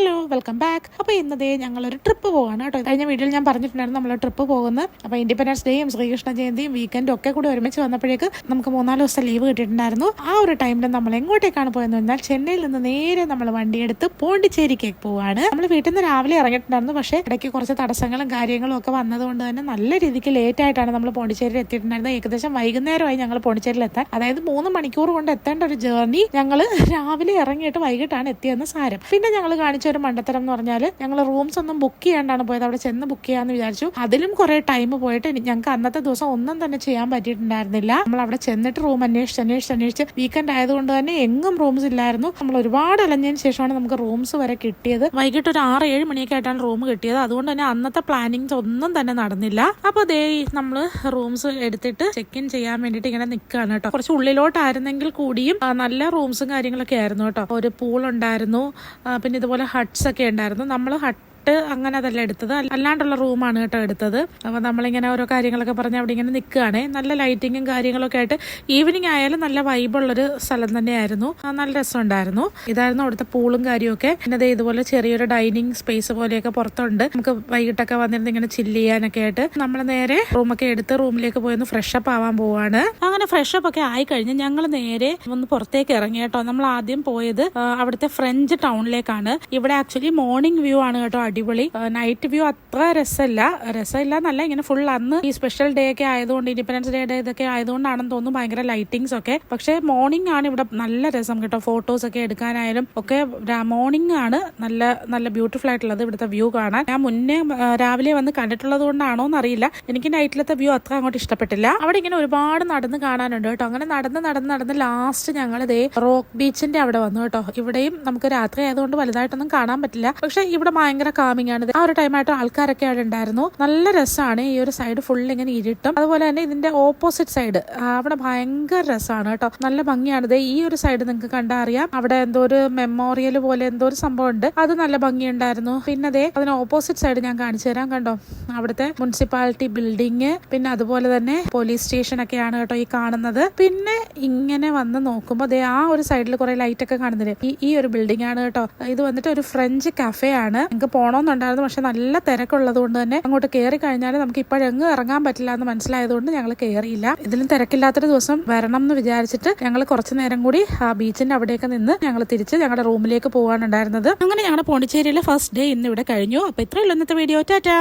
Hello welcome back അപ്പോൾ ഇന്നതേ ഒരു trip പോവാണ് കേട്ടോ. കഴിഞ്ഞ വീഡിയോയിൽ ഞാൻ പറഞ്ഞിട്ടുണ്ടായിരുന്നു നമ്മൾ ട്രിപ്പ് പോകുന്നത് അപ്പോൾ ഇൻഡിപെൻഡൻസ് ഡേയും ശ്രീകൃഷ്ണ ജയന്തിയും വീക്കെൻഡും ഒക്കെ കൂടി ഒരുമിച്ച് വന്നപ്പോഴേക്ക് നമുക്ക് മൂന്നാൽ ദിവസത്തെ ലീവ് കിട്ടിയിട്ടുണ്ടായിരുന്നു. ആ ഒരു ടൈമിൽ നമ്മൾ എങ്ങോട്ടേക്കാണ് പോയെന്ന് പറഞ്ഞാൽ ചെന്നൈയിൽ നിന്ന് നേരെ നമ്മൾ വണ്ടിയെടുത്ത് പോണ്ടിച്ചേരിക്കേക്ക് പോവാണ്. നമ്മൾ വീട്ടിൽ നിന്ന് രാവിലെ ഇറങ്ങിയിട്ടുണ്ടായിരുന്നു. പക്ഷേ ഇടയ്ക്ക് കുറച്ച് തടസ്സങ്ങളും കാര്യങ്ങളും ഒക്കെ വന്നതുകൊണ്ട് തന്നെ നല്ല രീതിക്ക് ലേറ്റ് ആയിട്ടാണ് നമ്മൾ പോണ്ടിച്ചേരിയിൽ എത്തിയിട്ടുണ്ടായിരുന്നത്. ഏകദേശം വൈകുന്നേരമായി ഞങ്ങൾ പോണ്ടിച്ചേരിയിൽ എത്താൻ. അതായത് മൂന്ന് മണിക്കൂർ കൊണ്ട് എത്തേണ്ട ഒരു ജേർണി ഞങ്ങൾ രാവിലെ ഇറങ്ങിയിട്ട് വൈകിട്ടാണ് എത്തിയെന്ന് സാരം. പിന്നെ ഞങ്ങൾ കാണിച്ച ഒരു മണ്ടത്തരം എന്ന് പറഞ്ഞാൽ ഞങ്ങൾ റൂംസ് ഒന്നും ബുക്ക് ചെയ്യാണ്ടാണ് പോയത്. അവിടെ ചെന്ന് ബുക്ക് ചെയ്യാന്ന് വിചാരിച്ചു. അതിലും കുറെ ടൈം പോയിട്ട് ഞങ്ങൾക്ക് അന്നത്തെ ദിവസം ഒന്നും തന്നെ ചെയ്യാൻ പറ്റിയിട്ടുണ്ടായിരുന്നില്ല. നമ്മൾ അവിടെ ചെന്നിട്ട് റൂം അന്വേഷിച്ച് അന്വേഷിച്ച് അന്വേഷിച്ച് വീക്കെൻഡ് ആയതുകൊണ്ട് തന്നെ എങ്ങും റൂംസ് ഇല്ലായിരുന്നു. നമ്മൾ ഒരുപാട് അലഞ്ഞതിന് ശേഷമാണ് നമുക്ക് റൂംസ് വരെ കിട്ടിയത്. വൈകിട്ട് ഒരു ആറ് ഏഴ് മണിയൊക്കെ ആയിട്ടാണ് റൂം കിട്ടിയത്. അതുകൊണ്ട് തന്നെ അന്നത്തെ പ്ലാനിങ്സ് ഒന്നും തന്നെ നടന്നില്ല. അപ്പോൾ ദേ നമ്മൾ റൂംസ് എടുത്തിട്ട് ചെക്ക് ഇൻ ചെയ്യാൻ വേണ്ടിയിട്ട് ഇങ്ങനെ നിൽക്കുകയാണ് കേട്ടോ. കുറച്ച് ഉള്ളിലോട്ടായിരുന്നെങ്കിൽ കൂടിയും നല്ല റൂംസും കാര്യങ്ങളൊക്കെ ആയിരുന്നു കേട്ടോ. ഒരു പൂൾ ഉണ്ടായിരുന്നു. പിന്നെ ഇതുപോലെ ഹട്ട്സ് ഒക്കെ ഉണ്ടായിരുന്നു. നമ്മൾ ഹട്ട് അങ്ങനെ അതല്ല എടുത്തത്. അല്ലാണ്ടുള്ള റൂമാണ് കേട്ടോ എടുത്തത്. അപ്പോൾ നമ്മളിങ്ങനെ ഓരോ കാര്യങ്ങളൊക്കെ പറഞ്ഞ് അവിടെ ഇങ്ങനെ നിൽക്കുകയാണെ നല്ല ലൈറ്റിങ്ങും കാര്യങ്ങളൊക്കെ ആയിട്ട് ഈവനിങ് ആയാലും നല്ല വൈബുള്ളൊരു സ്ഥലം തന്നെയായിരുന്നു. നല്ല രസമുണ്ടായിരുന്നു. ഇതായിരുന്നു അവിടുത്തെ പൂളും കാര്യമൊക്കെ പിന്നെ ഇതുപോലെ ചെറിയൊരു ഡൈനിങ് സ്പേസ് പോലെയൊക്കെ പുറത്തുണ്ട്. നമുക്ക് വൈകിട്ടൊക്കെ വന്നിരുന്ന് ഇങ്ങനെ ചില്ല് ചെയ്യാനൊക്കെ ആയിട്ട് നമ്മൾ നേരെ റൂമൊക്കെ എടുത്ത് റൂമിലേക്ക് പോയി ഒന്ന് ഫ്രഷ് അപ്പ് ആവാൻ പോവാണ്. അങ്ങനെ ഫ്രഷ് അപ്പ് ഒക്കെ ആയി കഴിഞ്ഞ് ഞങ്ങൾ നേരെ ഒന്ന് പുറത്തേക്ക് ഇറങ്ങി കേട്ടോ. നമ്മൾ ആദ്യം പോയത് അവിടുത്തെ ഫ്രഞ്ച് ടൗണിലേക്കാണ് ഇവിടെ ആക്ച്വലി മോർണിംഗ് വ്യൂ ആണ് കേട്ടോ അടിപൊളി. നൈറ്റ് വ്യൂ അത്ര രസമില്ല രസമില്ല എന്നല്ല ഇങ്ങനെ ഫുൾ അന്ന് ഈ സ്പെഷ്യൽ ഡേ ഒക്കെ ആയതുകൊണ്ട് ഇൻഡിപെൻഡൻസ് ഡേ ഇതൊക്കെ ആയതുകൊണ്ടാണെന്ന് തോന്നുന്നു ഭയങ്കര ലൈറ്റിങ്സ് ഒക്കെ. പക്ഷെ മോർണിംഗ് ആണ് ഇവിടെ നല്ല രസം കേട്ടോ. ഫോട്ടോസ് ഒക്കെ എടുക്കാനായാലും ഒക്കെ മോർണിംഗ് ആണ് നല്ല നല്ല ബ്യൂട്ടിഫുൾ ആയിട്ടുള്ളത് ഇവിടുത്തെ വ്യൂ കാണാൻ. ഞാൻ മുന്നേ രാവിലെ വന്ന് കണ്ടിട്ടുള്ളത് കൊണ്ടാണോ എന്നറിയില്ല. എനിക്ക് നൈറ്റിലത്തെ വ്യൂ അത്ര അങ്ങോട്ട് ഇഷ്ടപ്പെട്ടില്ല. അവിടെ ഇങ്ങനെ ഒരുപാട് നടന്ന് കാണാനുണ്ട് കേട്ടോ. അങ്ങനെ നടന്ന് നടന്ന് നടന്ന് ലാസ്റ്റ് ഞങ്ങൾ ഇതേ റോക്ക് ബീച്ചിന്റെ അവിടെ വന്നു കേട്ടോ. ഇവിടെയും നമുക്ക് രാത്രി ആയതുകൊണ്ട് വലുതായിട്ടൊന്നും കാണാൻ പറ്റില്ല. പക്ഷെ ഇവിടെ ഭയങ്കര കാമിങ് ആണ്. ആ ഒരു ടൈമായിട്ട് ആൾക്കാരൊക്കെ അവിടെ ഉണ്ടായിരുന്നു. നല്ല രസമാണ് ഈ ഒരു സൈഡ് ഫുൾ ഇങ്ങനെ ഇരുട്ടും. അതുപോലെ തന്നെ ഇതിന്റെ ഓപ്പോസിറ്റ് സൈഡ് അവിടെ ഭയങ്കര രസമാണ് കേട്ടോ. നല്ല ഭംഗിയാണ്. ഇത് ഈ ഒരു സൈഡ് നിങ്ങൾക്ക് കണ്ടാ അറിയാം. അവിടെ എന്തോ ഒരു മെമ്മോറിയൽ പോലെ എന്തോ ഒരു സംഭവം ഉണ്ട്. അത് നല്ല ഭംഗിയുണ്ടായിരുന്നു. പിന്നെ അതേ അതിന് ഓപ്പോസിറ്റ് സൈഡ് ഞാൻ കാണിച്ചു തരാം കണ്ടോ? അവിടുത്തെ മുനിസിപ്പാലിറ്റി ബിൽഡിങ് പിന്നെ അതുപോലെ തന്നെ പോലീസ് സ്റ്റേഷൻ ഒക്കെയാണ് കേട്ടോ ഈ കാണുന്നത്. പിന്നെ ഇങ്ങനെ വന്ന് നോക്കുമ്പോൾ ദേ ആ ഒരു സൈഡിൽ കുറെ ലൈറ്റ് ഒക്കെ കാണുന്നില്ലേ? ഈ ഒരു ബിൽഡിംഗ് ആണ് കേട്ടോ. ഇത് വന്നിട്ട് ഒരു ഫ്രഞ്ച് കഫേ ആണ്. നിങ്ങൾക്ക് പോകണമെന്നുണ്ടായിരുന്നു പക്ഷെ നല്ല തിരക്കുള്ളത് കൊണ്ട് തന്നെ അങ്ങോട്ട് കയറി കഴിഞ്ഞാൽ നമുക്ക് ഇപ്പോഴെങ്ങും ഇറങ്ങാൻ പറ്റില്ല എന്ന് മനസ്സിലായതുകൊണ്ട് ഞങ്ങൾ കയറിയില്ല ഇതിലും തിരക്കില്ലാത്തൊരു ദിവസം വരണം എന്ന് വിചാരിച്ചിട്ട് ഞങ്ങൾ കുറച്ചു നേരം കൂടി ആ ബീച്ചിന്റെ അവിടെയൊക്കെ നിന്ന് ഞങ്ങൾ തിരിച്ച് ഞങ്ങളുടെ റൂമിലേക്ക് പോകാനുണ്ടായിരുന്നത് അങ്ങനെ ഞങ്ങളുടെ പോണ്ടിച്ചേരിയിലെ ഫസ്റ്റ് ഡേ ഇന്ന് ഇവിടെ കഴിഞ്ഞു. അപ്പൊ ഇത്രയുള്ള ഇന്നത്തെ വീഡിയോ. ടാറ്റാ!